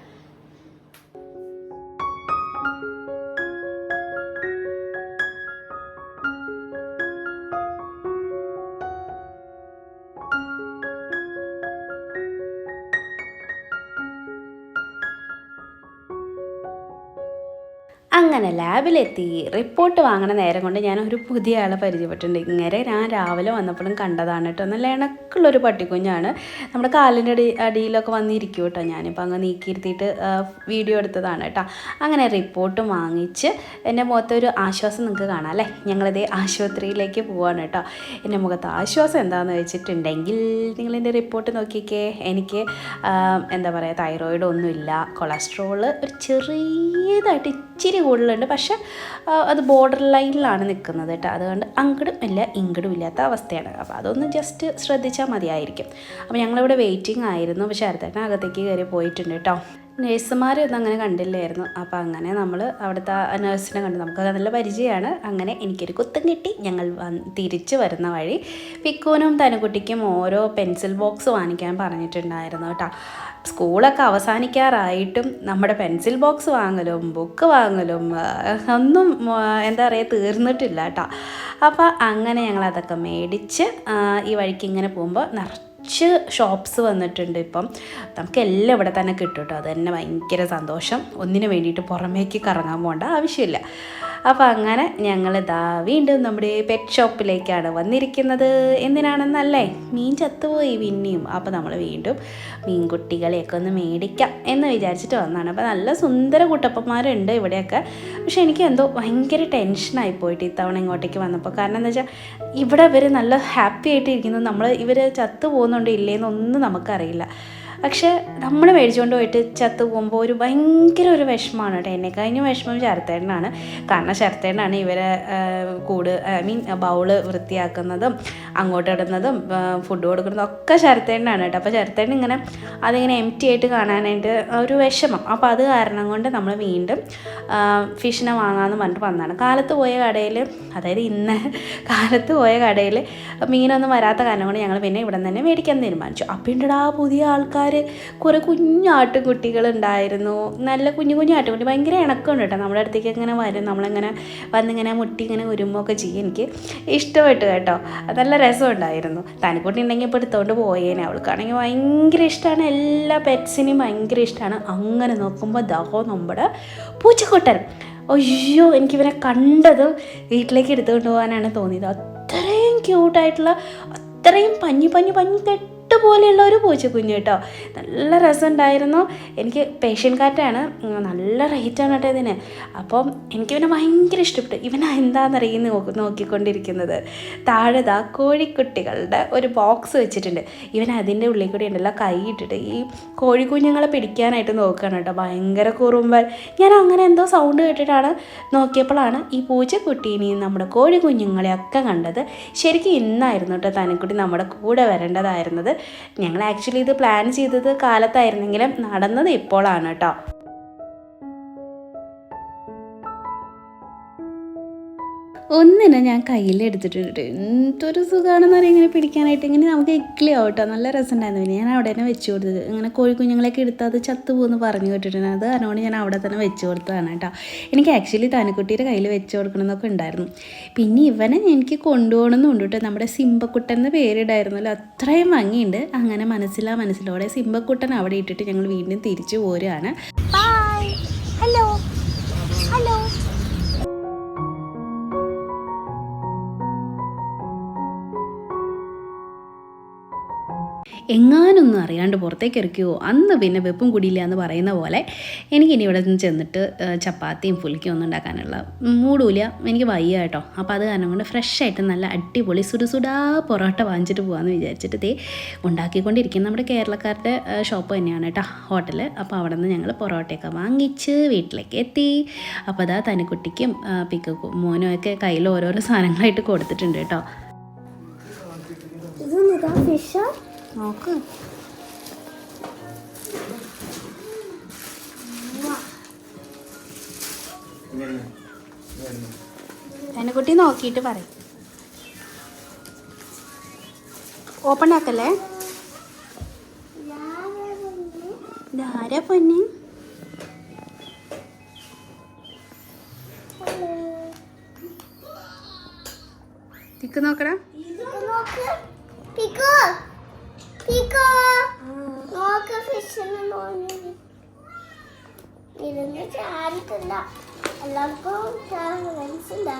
അങ്ങനെ ലാബിലെത്തി റിപ്പോർട്ട് വാങ്ങണ നേരം കൊണ്ട് ഞാൻ ഒരു പുതിയ ആളെ പരിചയപ്പെട്ടിട്ടുണ്ട്. ഇങ്ങനെ ഞാൻ രാവിലെ വന്നപ്പോഴും കണ്ടതാണ് കേട്ടോ നല്ല ഇണക്കുള്ളൊരു പട്ടിക്കുഞ്ഞാണ്. നമ്മുടെ കാലിന്റെ അടി അടിയിലൊക്കെ വന്നിരിക്കും കേട്ടോ ഞാനിപ്പോൾ അങ്ങ് നീക്കിയിരുത്തിയിട്ട് വീഡിയോ എടുത്തതാണ് കേട്ടോ അങ്ങനെ റിപ്പോർട്ട് വാങ്ങിച്ച് എന്റെ മുഖത്തൊരു ആശ്വാസം നിങ്ങൾക്ക് കാണാം അല്ലേ? ഞങ്ങളിതേ ആശുപത്രിയിലേക്ക് പോവാണ് കേട്ടോ എന്റെ മുഖത്ത് ആശ്വാസം എന്താണെന്ന് വെച്ചിട്ടുണ്ടെങ്കിൽ നിങ്ങളെന്റെ റിപ്പോർട്ട് നോക്കിക്കേ. എനിക്ക് എന്താ പറയുക തൈറോയിഡ് ഒന്നുമില്ല. കൊളസ്ട്രോൾ ഒരു ചെറിയതായിട്ട് ഇച്ചിരി കൂടുതലുണ്ട് പക്ഷെ അത് ബോർഡർ ലൈനിലാണ് നിൽക്കുന്നത് കേട്ടോ. അതുകൊണ്ട് അങ്ങടും ഇല്ല ഇങ്ങടും ഇല്ലാത്ത അവസ്ഥയാണ്. അപ്പോൾ അതൊന്ന് ജസ്റ്റ് ശ്രദ്ധിച്ചാൽ മതിയായിരിക്കും. അപ്പോൾ ഞങ്ങളിവിടെ വെയിറ്റിംഗ് ആയിരുന്നു. പക്ഷേ അടുത്തേട്ടൻ അകത്തേക്ക് കയറി പോയിട്ടുണ്ട് കേട്ടോ. നേഴ്സുമാരൊന്നും അങ്ങനെ കണ്ടില്ലായിരുന്നു. അപ്പോൾ അങ്ങനെ നമ്മൾ അവിടുത്തെ നേഴ്സിനെ കണ്ടു. നമുക്ക് നല്ല പരിചയമാണ്. അങ്ങനെ എനിക്കൊരു കുത്തം കിട്ടി. ഞങ്ങൾ തിരിച്ചു വരുന്ന വഴി പിക്കൂനും തനുകുട്ടിക്കും ഓരോ പെൻസിൽ ബോക്സ് വാങ്ങിക്കാൻ പറഞ്ഞിട്ടുണ്ടായിരുന്നു കേട്ടോ. സ്കൂളൊക്കെ അവസാനിക്കാറായിട്ടും നമ്മുടെ പെൻസിൽ ബോക്സ് വാങ്ങലും ബുക്ക് വാങ്ങലും ഒന്നും എന്താ പറയുക തീർന്നിട്ടില്ല കേട്ടോ അപ്പോൾ അങ്ങനെ ഞങ്ങൾ അതൊക്കെ മേടിച്ച് ഈ വഴിക്ക് ഇങ്ങനെ പോകുമ്പോൾ നിറച്ച് ഷോപ്സ് വന്നിട്ടുണ്ട് ഇപ്പം. നമുക്ക് എല്ലാം ഇവിടെ തന്നെ കിട്ടും കേട്ടോ അത് തന്നെ ഭയങ്കര സന്തോഷം. ഒന്നിനു വേണ്ടിയിട്ട് പുറമേക്ക് കറങ്ങാൻ പോകേണ്ട ആവശ്യമില്ല. അപ്പോൾ അങ്ങനെ ഞങ്ങൾ ഇതാ വീണ്ടും നമ്മുടെ പെറ്റ് ഷോപ്പിലേക്കാണ് വന്നിരിക്കുന്നത്. എന്തിനാണെന്നല്ലേ? മീൻ ചത്തുപോയി പിന്നെയും. അപ്പോൾ നമ്മൾ വീണ്ടും മീൻകുട്ടികളെയൊക്കെ ഒന്ന് മേടിക്കാം എന്ന് വിചാരിച്ചിട്ട് വന്നതാണ് അപ്പോൾ നല്ല സുന്ദര കുട്ടപ്പന്മാരുണ്ട് ഇവിടെയൊക്കെ. പക്ഷേ എനിക്ക് എന്തോ ഭയങ്കര ടെൻഷനായി പോയിട്ട് ഇത്തവണ ഇങ്ങോട്ടേക്ക് വന്നപ്പോൾ കാരണം എന്താ വെച്ചാൽ ഇവിടെ ഇവർ നല്ല ഹാപ്പി ആയിട്ട് ഇരിക്കുന്നു നമ്മൾ ഇവർ ചത്തു പോകുന്നുണ്ടോ ഇല്ലേന്നൊന്നും നമുക്കറിയില്ല. പക്ഷെ നമ്മൾ മേടിച്ചുകൊണ്ട് പോയിട്ട് ചത്തു പോകുമ്പോൾ ഒരു ഭയങ്കര ഒരു വിഷമമാണ് കേട്ടോ. എന്നെ കഴിഞ്ഞ വിഷമം ശരത്തേടനാണ് കാരണം ശരത്തേടനാണ് ഇവരെ കൂട് ഐ മീൻ ബൗൾ വൃത്തിയാക്കുന്നതും അങ്ങോട്ട് ഇടുന്നതും ഫുഡ് കൊടുക്കുന്നതും ഒക്കെ ശരത്തേടനാണ് കേട്ടോ. അപ്പോൾ ശരത്തേടൻ ഇങ്ങനെ അതിങ്ങനെ എം ടി ആയിട്ട് കാണാനായിട്ട് ഒരു വിഷമം. അപ്പോൾ അത് കാരണം കൊണ്ട് നമ്മൾ വീണ്ടും ഫിഷിനെ വാങ്ങാമെന്ന് പറഞ്ഞിട്ട് വന്നതാണ്. കാലത്ത് പോയ കടയിൽ അതായത് ഇന്ന് കാലത്ത് പോയ കടയിൽ മീനൊന്നും വരാത്ത കാരണം കൊണ്ട് ഞങ്ങൾ പിന്നെ ഇവിടെ തന്നെ മേടിക്കാൻ തീരുമാനിച്ചു. അപ്പോൾ ഉണ്ടടാ പുതിയ ആൾക്കാർ കുറേ കുഞ്ഞു ഉണ്ടായിരുന്നു നല്ല കുഞ്ഞു കുഞ്ഞു ആട്ടുകുട്ടി ഭയങ്കര ഇണക്കമുണ്ട് കേട്ടോ. നമ്മുടെ അടുത്തേക്ക് ഇങ്ങനെ വരും. നമ്മളിങ്ങനെ വന്നിങ്ങനെ മുട്ടി ഇങ്ങനെ ഉരുമൊക്കെ ചെയ്യും. എനിക്ക് ഇഷ്ടപ്പെട്ടു കേട്ടോ. നല്ല രസമുണ്ടായിരുന്നു. തനിക്കുട്ടി ഉണ്ടെങ്കിൽ ഇപ്പോൾ എടുത്തുകൊണ്ട് പോയേനെ. അവൾക്കാണെങ്കിൽ ഭയങ്കര ഇഷ്ടമാണ് എല്ലാ പെറ്റ്സിനെയും ഭയങ്കര ഇഷ്ടമാണ് അങ്ങനെ നോക്കുമ്പോൾ ദഹോ നമ്മുടെ പൂച്ചക്കുട്ടൻ. അയ്യോ എനിക്കിവനെ കണ്ടതും വീട്ടിലേക്ക് എടുത്തുകൊണ്ട് പോകാനാണ് തോന്നിയത്. അത്രയും ക്യൂട്ടായിട്ടുള്ള അത്രയും പഞ്ഞു പഞ്ഞു പഞ്ഞു പോലെയുള്ള ഒരു പൂച്ചക്കുഞ്ഞ് കേട്ടോ. നല്ല രസമുണ്ടായിരുന്നു. എനിക്ക് പേഷ്യൻ കാറ്റാണ്. നല്ല റേറ്റാണ് കേട്ടോ ഇതിന്. അപ്പം എനിക്കിവനെ ഭയങ്കര ഇഷ്ടപ്പെട്ടു. ഇവന എന്താണെന്നറിയുന്ന നോക്കി നോക്കിക്കൊണ്ടിരിക്കുന്നത്. താഴെ ദാ കോഴിക്കുട്ടികളുടെ ഒരു ബോക്സ് വെച്ചിട്ടുണ്ട്. ഇവൻ അതിന്റെ ഉള്ളിൽ കൂടി ഉണ്ടല്ലോ കൈ ഇട്ടിട്ട് ഈ കോഴിക്കുഞ്ഞുങ്ങളെ പിടിക്കാനായിട്ട് നോക്കുകയാണ് കേട്ടോ. ഭയങ്കര കുറുമ്പൽ ഞാൻ അങ്ങനെ എന്തോ സൗണ്ട് കേട്ടിട്ടാണ് നോക്കിയപ്പോഴാണ് ഈ പൂച്ചക്കുട്ടീനെയും നമ്മുടെ കോഴിക്കുഞ്ഞുങ്ങളെയൊക്കെ കണ്ടത്. ശരിക്കും ഇന്നായിരുന്നു കേട്ടോ തനിക്കുട്ടി നമ്മുടെ കൂടെ വരേണ്ടതായിരുന്നത്. ഞങ്ങൾ ആക്ച്വലി ഇത് പ്ലാൻ ചെയ്തത് കാലത്തായിരുന്നെങ്കിലും നടന്നത് ഇപ്പോഴാണ് കേട്ടോ. ഒന്നിനെ ഞാൻ കയ്യിലെടുത്തിട്ടുണ്ട് എന്തൊരു സുഖമാണെന്ന് അറിയാം. ഇങ്ങനെ പിടിക്കാനായിട്ട് ഇങ്ങനെ നമുക്ക് ഇക്ലി ആവട്ടോ. നല്ല രസമുണ്ടായിരുന്നു. പിന്നെ ഞാൻ അവിടെ തന്നെ വെച്ച് കൊടുത്തത്. ഇങ്ങനെ കോഴിക്കുഞ്ഞുങ്ങളെയൊക്കെ എടുത്ത് അത് ചത്തുപോകുമെന്ന് പറഞ്ഞു കേട്ടിട്ടുണ്ട്. അത് അതുകൊണ്ട് ഞാൻ അവിടെ തന്നെ വെച്ച് കൊടുത്തതാണ് കേട്ടോ. എനിക്ക് ആക്ച്വലി താനക്കുട്ടിയുടെ കയ്യിൽ വെച്ച് കൊടുക്കണം എന്നൊക്കെ ഉണ്ടായിരുന്നു. പിന്നെ ഇവനെ എനിക്ക് കൊണ്ടുപോകണമെന്നുണ്ട് കേട്ടോ. നമ്മുടെ സിംബക്കുട്ടൻ എന്ന് പേരിടായിരുന്നല്ലോ അത്രയും ഭംഗിയുണ്ട്. അങ്ങനെ മനസ്സിലാ മനസ്സിലോടെ സിംബക്കുട്ടൻ അവിടെ ഇട്ടിട്ട് ഞങ്ങൾ വീണ്ടും തിരിച്ചു പോരുകയാണ്. എങ്ങാനൊന്നും അറിയാണ്ട് പുറത്തേക്ക് ഇറക്കിയോ? അന്ന് പിന്നെ വെപ്പും കുടിയില്ല എന്ന് പറയുന്ന പോലെ എനിക്കിനി ഇവിടെ നിന്ന് ചെന്നിട്ട് ചപ്പാത്തിയും പുലിക്കും ഒന്നും ഉണ്ടാക്കാനുള്ള മൂടൂല. എനിക്ക് വയ്യ കേട്ടോ. അപ്പോൾ അത് കാരണം കൊണ്ട് ഫ്രഷ് ആയിട്ട് നല്ല അടിപൊളി സുടുസുടാ പൊറോട്ട വാങ്ങിച്ചിട്ട് പോകാമെന്ന് വിചാരിച്ചിട്ട് തേ ഉണ്ടാക്കിക്കൊണ്ടിരിക്കുന്ന നമ്മുടെ കേരളക്കാരുടെ ഷോപ്പ് തന്നെയാണ് കേട്ടോ ഹോട്ടൽ അപ്പോൾ അവിടെ നിന്ന് ഞങ്ങൾ പൊറോട്ടയൊക്കെ വാങ്ങിച്ച് വീട്ടിലേക്ക് എത്തി. അപ്പോൾ അതാ തനിക്കുട്ടിക്കും പിക്കും മോനും ഒക്കെ കയ്യിൽ ഓരോരോ സാധനങ്ങളായിട്ട് കൊടുത്തിട്ടുണ്ട് കേട്ടോ. നോക്ക്. കുട്ടി നോക്കിയിട്ട് പറയും. ഓപ്പൺ ആക്കല്ലേ? ഇതാരാ പൊന്നി? തിക്ക് നോക്കടാ. നോക്ക് ഫിഷിന് ഇരുന്ന് ചാടിട്ടില്ല. എല്ലാവർക്കും മനസ്സിലാ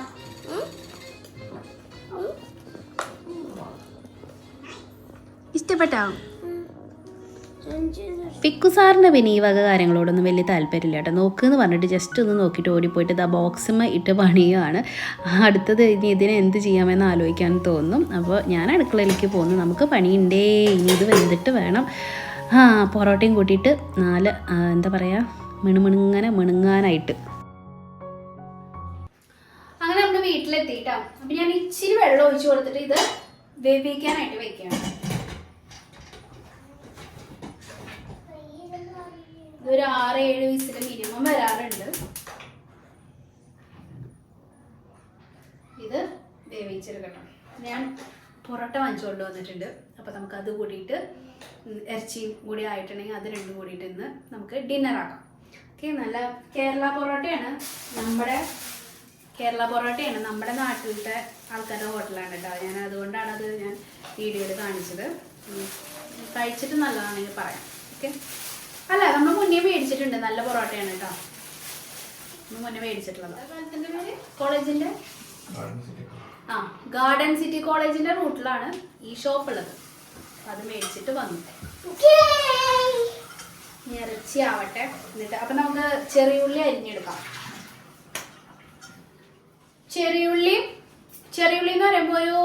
ഇഷ്ടപ്പെട്ടോ? പിക്കു സാറിന് പിന്നെ ഈ വക കാര്യങ്ങളോടൊന്നും വലിയ താല്പര്യമില്ല കേട്ടോ. നോക്കുമെന്ന് പറഞ്ഞിട്ട് ജസ്റ്റ് ഒന്ന് നോക്കിയിട്ട് ഓടിപ്പോയിട്ട് ഇതാ ബോക്സുമ്മ ഇട്ട് പണിയുകയാണ് അടുത്തത് ഇനി ഇതിനെ എന്ത് ചെയ്യാമെന്ന് ആലോചിക്കാൻ തോന്നും. അപ്പോൾ ഞാൻ അടുക്കളയിലേക്ക് പോകുന്നു. നമുക്ക് പണിയുണ്ടേ. ഇനി ഇത് വെന്തിട്ട് വേണം. ആ പൊറോട്ടയും കൂട്ടിയിട്ട് നാല് ആ, എന്താ പറയുക മിണുമിണുങ്ങനെ മിണുങ്ങാനായിട്ട്. അങ്ങനെ നമ്മുടെ വീട്ടിലെത്തിയിട്ടാണ് അപ്പം ഞാൻ ഇച്ചിരി വെള്ളം ഒഴിച്ചു കൊടുത്തിട്ട് ഇത് വേവിക്കാനായിട്ട് വെക്കുകയാണ്. ഒരു ആറ് ഏഴ് വിസിൽ മിനിമം വരാറുണ്ട്. ഇത് വേവിച്ചെടുക്കണം ഞാൻ പൊറോട്ട വാങ്ങിച്ചുകൊണ്ട് വന്നിട്ടുണ്ട്. അപ്പോൾ നമുക്ക് അത് കൂടിയിട്ട് ഇറച്ചിയും കൂടി ആയിട്ടുണ്ടെങ്കിൽ അത് രണ്ടും കൂടിയിട്ട് ഇന്ന് നമുക്ക് ഡിന്നർ ആക്കാം. ഓക്കെ നല്ല കേരള പൊറോട്ടയാണ്. നമ്മുടെ കേരള പൊറോട്ടയാണ് നമ്മുടെ നാട്ടിലത്തെ ആൾക്കാരുടെ ഹോട്ടലാണ് കേട്ടോ. ഞാൻ അതുകൊണ്ടാണ് അത് ഞാൻ വീഡിയോയിൽ കാണിച്ചത്. കഴിച്ചിട്ട് നല്ലതാണെങ്കിൽ പറയാം. ഓക്കെ അല്ല നമ്മൾ മുന്നേ മേടിച്ചിട്ടുണ്ട്. നല്ല പൊറോട്ടയാണ് കേട്ടോ നമ്മൾ മുന്നേ മേടിച്ചിട്ടുള്ളത്. കോളേജിന്റെ ആ ഗാർഡൻ സിറ്റി കോളേജിന്റെ റൂട്ടിലാണ് ഈ ഷോപ്പ് ഉള്ളത് അത് മേടിച്ചിട്ട് വന്നു. ഇറച്ചി ആവട്ടെ. എന്നിട്ട് അപ്പൊ നമുക്ക് ചെറിയുള്ളി അരിഞ്ഞെടുക്കാം. ചെറിയുള്ളി ചെറിയുള്ളി എന്ന് പറയുമ്പോൾ ഒരു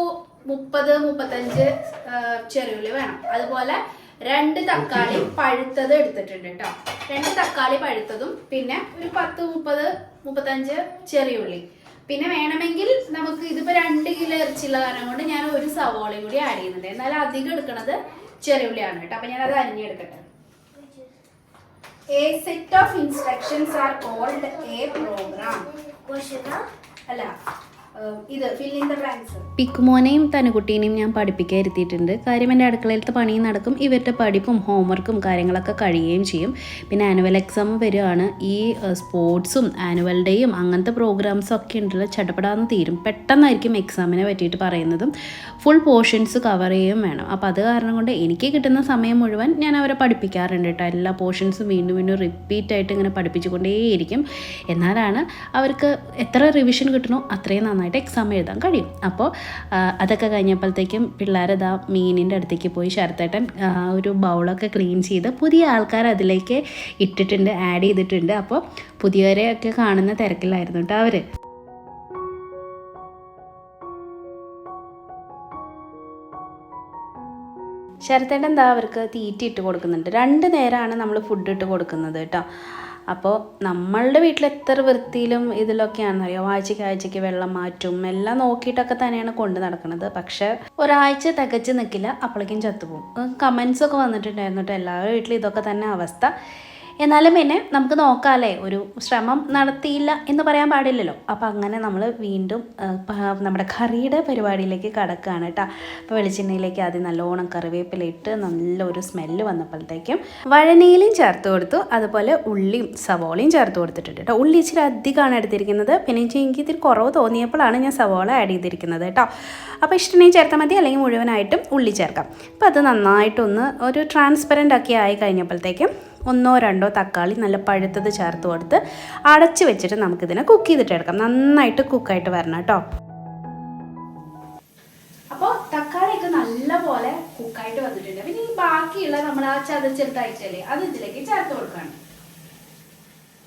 മുപ്പത് മുപ്പത്തഞ്ച് ചെറിയ ചെറിയുള്ളി വേണം. അതുപോലെ രണ്ട് തക്കാളി പഴുത്തത് എടുത്തിട്ടുണ്ട് കേട്ടോ. രണ്ട് തക്കാളി പഴുത്തതും പിന്നെ ഒരു പത്ത് മുപ്പത് മുപ്പത്തഞ്ച് ചെറിയുള്ളി പിന്നെ വേണമെങ്കിൽ നമുക്ക് ഇതിപ്പോ രണ്ട് കിലോ ഇറച്ചിയുള്ള കാരണം കൊണ്ട് ഞാൻ ഒരു സവോളയും കൂടി ആഡ് ചെയ്യുന്നുണ്ട്. എന്നാലും അധികം എടുക്കുന്നത് ചെറിയുള്ളിയാണ് കേട്ടോ. അപ്പൊ ഞാൻ അത് അരിഞ്ഞെടുക്കട്ടെ A set of instructions are called a program. Question ഇത്. പിക്കുമോനെയും തനുകുട്ടീനെയും ഞാൻ പഠിപ്പിക്കാൻ ഇരുത്തിയിട്ടുണ്ട്. കാര്യം എന്റെ അടുക്കളയിലത്തെ പണിയും നടക്കും. ഇവരുടെ പഠിപ്പും ഹോംവർക്കും കാര്യങ്ങളൊക്കെ കഴിയുകയും ചെയ്യും. പിന്നെ ആനുവൽ എക്സാം വരികയാണ് ഈ സ്പോർട്സും ആനുവൽ ഡേയും അങ്ങനത്തെ പ്രോഗ്രാംസും ഒക്കെ ഉണ്ടല്ലോ. ചടപ്പെടാമെന്ന് തീരും. പെട്ടെന്നായിരിക്കും എക്സാമിനെ പറ്റിയിട്ട് പറയുന്നതും. ഫുൾ പോർഷൻസ് കവർ ചെയ്യുകയും വേണം. അപ്പോൾ അത് കാരണം കൊണ്ട് എനിക്ക് കിട്ടുന്ന സമയം മുഴുവൻ ഞാൻ അവരെ പഠിപ്പിക്കാറുണ്ട് കേട്ടോ. എല്ലാ പോർഷൻസും വീണ്ടും വീണ്ടും റിപ്പീറ്റായിട്ട് ഇങ്ങനെ പഠിപ്പിച്ചുകൊണ്ടേയിരിക്കും. എന്നാലാണ് അവർക്ക് എത്ര റിവിഷൻ കിട്ടണോ അത്രയും നന്നായിട്ട് എക്സാം എഴുതാൻ കഴിയും. അപ്പോൾ അതൊക്കെ കഴിഞ്ഞപ്പോഴത്തേക്കും പിള്ളേരതാ മീനിന്റെ അടുത്തേക്ക് പോയി ശരത്തേട്ടൻ ഒരു ബൗളൊക്കെ ക്ലീൻ ചെയ്ത് പുതിയ ആൾക്കാർ അതിലേക്ക് ഇട്ടിട്ടുണ്ട് ആഡ് ചെയ്തിട്ടുണ്ട്. അപ്പോൾ പുതിയവരെയൊക്കെ കാണുന്ന തിരക്കിലായിരുന്നു കേട്ടോ അവർ ശരത്തേട്ടൻ എന്താ അവർക്ക് തീറ്റ ഇട്ട് കൊടുക്കുന്നുണ്ട്. രണ്ട് നേരമാണ് നമ്മൾ ഫുഡ് ഇട്ട് കൊടുക്കുന്നത് കേട്ടോ. അപ്പോൾ നമ്മളുടെ വീട്ടിൽ എത്ര വൃത്തിയിലും ഇതിലൊക്കെയാണെന്ന് അറിയാം? ആഴ്ചയ്ക്ക് ആഴ്ചയ്ക്ക് വെള്ളം മാറ്റും എല്ലാം നോക്കിയിട്ടൊക്കെ തന്നെയാണ് കൊണ്ട് നടക്കുന്നത് പക്ഷെ ഒരാഴ്ച തികച്ച് നിൽക്കില്ല അപ്പോഴേക്കും ചത്തുപോകും. കമൻസ് ഒക്കെ വന്നിട്ടുണ്ടായിരുന്നു കേട്ടോ എല്ലാവരുടെ വീട്ടിലും ഇതൊക്കെ തന്നെ അവസ്ഥ. എന്നാലും പിന്നെ നമുക്ക് നോക്കാമല്ലേ ഒരു ശ്രമം നടത്തിയില്ല എന്ന് പറയാൻ പാടില്ലല്ലോ. അപ്പോൾ അങ്ങനെ നമ്മൾ വീണ്ടും നമ്മുടെ കറിയുടെ പരിപാടിയിലേക്ക് കടക്കുകയാണ് കേട്ടോ. അപ്പോൾ വെളിച്ചെണ്ണയിലേക്ക് ആദ്യം നല്ലോണം കറിവേപ്പില ഇട്ട് നല്ലൊരു സ്മെല്ല് വന്നപ്പോഴത്തേക്കും വഴനയിലും ചേർത്ത് കൊടുത്തു. അതുപോലെ ഉള്ളിയും സവോളയും ചേർത്ത് കൊടുത്തിട്ടുണ്ട് കേട്ടോ. ഉള്ളി ഇച്ചിരി അധികമാണ് എടുത്തിരിക്കുന്നത്. പിന്നെ എനിക്ക് ഇതിൽ കുറവ് തോന്നിയപ്പോഴാണ് ഞാൻ സവോള ആഡ് ചെയ്തിരിക്കുന്നത് കേട്ടോ. അപ്പോൾ ഇഷ്ടമായി ചേർത്താൽ മതി അല്ലെങ്കിൽ മുഴുവനായിട്ടും ഉള്ളി ചേർക്കാം. അപ്പോൾ അത് നന്നായിട്ടൊന്ന് ഒരു ട്രാൻസ്പെറന്റ് ഒക്കെ ആയി കഴിഞ്ഞപ്പോഴത്തേക്കും ഒന്നോ രണ്ടോ തക്കാളി നല്ല പഴുത്തത് ചേർത്ത് കൊടുത്ത് അടച്ച് വെച്ചിട്ട് നമുക്കിതിനെ കുക്ക് ചെയ്തിട്ട് എടുക്കാം. നന്നായിട്ട് കുക്കായിട്ട് വരണം കേട്ടോ. അപ്പോൾ തക്കാളിയൊക്കെ നല്ലപോലെ കുക്കായിട്ട് വന്നിട്ടുണ്ട്. പിന്നെ ഈ ബാക്കിയുള്ള നമ്മൾ ആ ചതച്ചെടുത്തായിട്ടല്ലേ അത് ഇതിലേക്ക് ചേർത്ത് കൊടുക്കണം.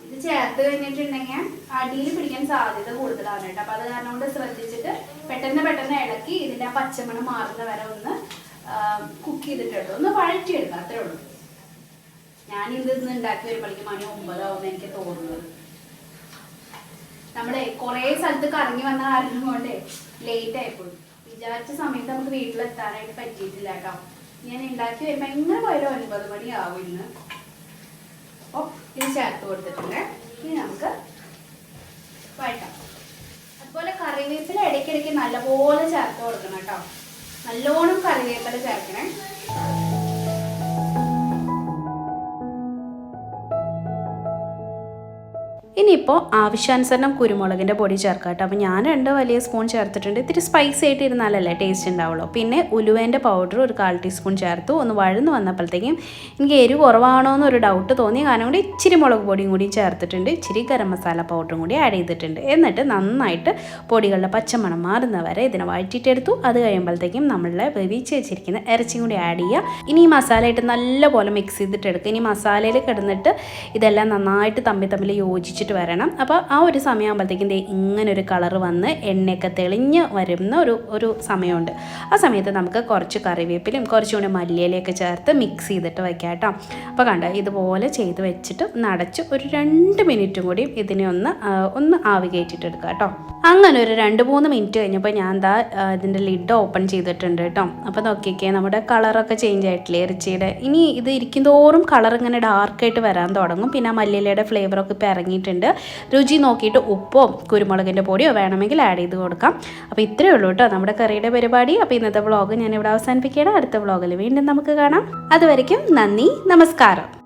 ഇത് ചേർത്ത് കഴിഞ്ഞിട്ടുണ്ടെങ്കിൽ അടിയിൽ പിടിക്കാൻ സാധ്യത കൂടുതലാണ് കേട്ടോ. അപ്പൊ അത് കാരണം കൊണ്ട് ശ്രദ്ധിച്ചിട്ട് പെട്ടെന്ന് പെട്ടെന്ന് ഇളക്കി ഇതിന്റെ ആ പച്ചമണം മാറുന്ന വരെ ഒന്ന് കുക്ക് ചെയ്തിട്ടുണ്ട് ഒന്ന് വഴറ്റിയെടുക്കാം അത്രേ ഉള്ളൂ. ഞാൻ ഇത് ഇന്ന് ഉണ്ടാക്കി വരുമ്പോഴേക്കും മണി ഒമ്പതാവുമെന്ന് എനിക്ക് തോന്നുന്നത്. നമ്മളെ കുറേ സ്ഥലത്ത് കറങ്ങി വന്ന കാരണം കൊണ്ട് ലേറ്റ് ആയിപ്പോയി വിചാരിച്ച സമയത്ത് നമുക്ക് വീട്ടിലെത്താനായിട്ട് പറ്റിയിട്ടില്ല കേട്ടോ. ഞാൻ ഉണ്ടാക്കി വരുമ്പോ എങ്ങനെ പോയാലും ഒൻപത് മണിയാവും ഇന്ന്. അപ്പൊ ഇത് ചേർത്ത് കൊടുത്തിട്ടുണ്ട്. ഇനി നമുക്ക് വഴട്ടാം അതുപോലെ കറിവേപ്പില ഇടയ്ക്കിടയ്ക്ക് നല്ലപോലെ ചേർത്ത് കൊടുക്കണം കേട്ടോ. നല്ലോണം കറിവേപ്പില ചേർക്കണേ. ഇനിയിപ്പോൾ ആവശ്യാനുസരണം കുരുമുളകിന്റെ പൊടി ചേർക്കാം കേട്ടോ. അപ്പോൾ ഞാൻ രണ്ട് വലിയ സ്പൂൺ ചേർത്തിട്ടുണ്ട്. ഇത്തിരി സ്പൈസി ആയിട്ട് ഇരുന്നാലല്ലേ ടേസ്റ്റ് ഉണ്ടാവുള്ളൂ. പിന്നെ ഉലുവേന്റെ പൗഡർ ഒരു കാൽ ടീസ്പൂൺ ചേർത്തു. ഒന്ന് വഴന്ന് വന്നപ്പോഴത്തേക്കും എനിക്ക് എരിവ് കുറവാണോ എന്നൊരു ഡൗട്ട് തോന്നി കാരണം കൂടി ഇച്ചിരി മുളക് പൊടിയും കൂടി ചേർത്തിട്ടുണ്ട്. ഇച്ചിരി ഗരം മസാല പൗഡറും കൂടി ആഡ് ചെയ്തിട്ടുണ്ട്. എന്നിട്ട് നന്നായിട്ട് പൊടികളുടെ പച്ചമണം മാറുന്ന വരെ ഇതിനെ വഴറ്റിയിട്ടെടുത്തു. അത് കഴിയുമ്പോഴത്തേക്കും നമ്മളെ വേവിച്ച് വെച്ചിരിക്കുന്ന ഇറച്ചിയും കൂടി ആഡ് ചെയ്യുക ഇനി ഈ മസാലയായിട്ട് നല്ലപോലെ മിക്സ് ചെയ്തിട്ട് എടുക്കുക ഇനി മസാലയിൽ കിടന്നിട്ട് ഇതെല്ലാം നന്നായിട്ട് തമ്മിൽ തമ്മിൽ യോജിച്ചിട്ട് വരണം. അപ്പോൾ ആ ഒരു സമയമാകുമ്പോഴത്തേക്കും ദേ ഇങ്ങനെ ഒരു കളർ വന്ന് എണ്ണയൊക്കെ തെളിഞ്ഞ് വരുന്ന ഒരു ഒരു സമയമുണ്ട്. ആ സമയത്ത് നമുക്ക് കുറച്ച് കറിവേപ്പിലും കുറച്ചുകൂടി മല്ലിയിലൊക്കെ ചേർത്ത് മിക്സ് ചെയ്തിട്ട് വയ്ക്കാം കേട്ടോ. അപ്പോൾ കണ്ടോ ഇതുപോലെ ചെയ്ത് വെച്ചിട്ട് ഒന്ന് അടച്ച് ഒരു രണ്ട് മിനിറ്റും കൂടി ഇതിനെ ഒന്ന് ഒന്ന് ആവി കയറ്റിയിട്ട് എടുക്കുക കേട്ടോ. അങ്ങനെ ഒരു രണ്ട് മൂന്ന് മിനിറ്റ് കഴിഞ്ഞപ്പോൾ ഞാൻ എന്താ ഇതിന്റെ ലിഡ് ഓപ്പൺ ചെയ്തിട്ടുണ്ട് കേട്ടോ. അപ്പോൾ നോക്കിക്കേ നമ്മുടെ കളറൊക്കെ ചേഞ്ച് ആയിട്ടില്ലേ ഇറച്ചിയുടെ? ഇനി ഇത് ഇരിക്കും തോറും കളർ ഇങ്ങനെ ഡാർക്കായിട്ട് വരാൻ തുടങ്ങും. പിന്നെ മല്ലിയിലയുടെ ഫ്ലേവറൊക്കെ ഇപ്പോൾ ഇറങ്ങിയിട്ടുണ്ട്. രുചി നോക്കിയിട്ട് ഉപ്പോ കുരുമുളകിന്റെ പൊടിയോ വേണമെങ്കിൽ ആഡ് ചെയ്ത് കൊടുക്കാം. അപ്പോൾ ഇത്രയേ ഉള്ളൂ കേട്ടോ നമ്മുടെ കറിയുടെ പരിപാടി. അപ്പോൾ ഇന്നത്തെ വ്ളോഗ് ഞാൻ ഇവിടെ അവസാനിപ്പിക്കുകയാണ്. അടുത്ത വ്ളോഗിൽ വീണ്ടും നമുക്ക് കാണാം. അതുവരയ്ക്കും നന്ദി നമസ്കാരം.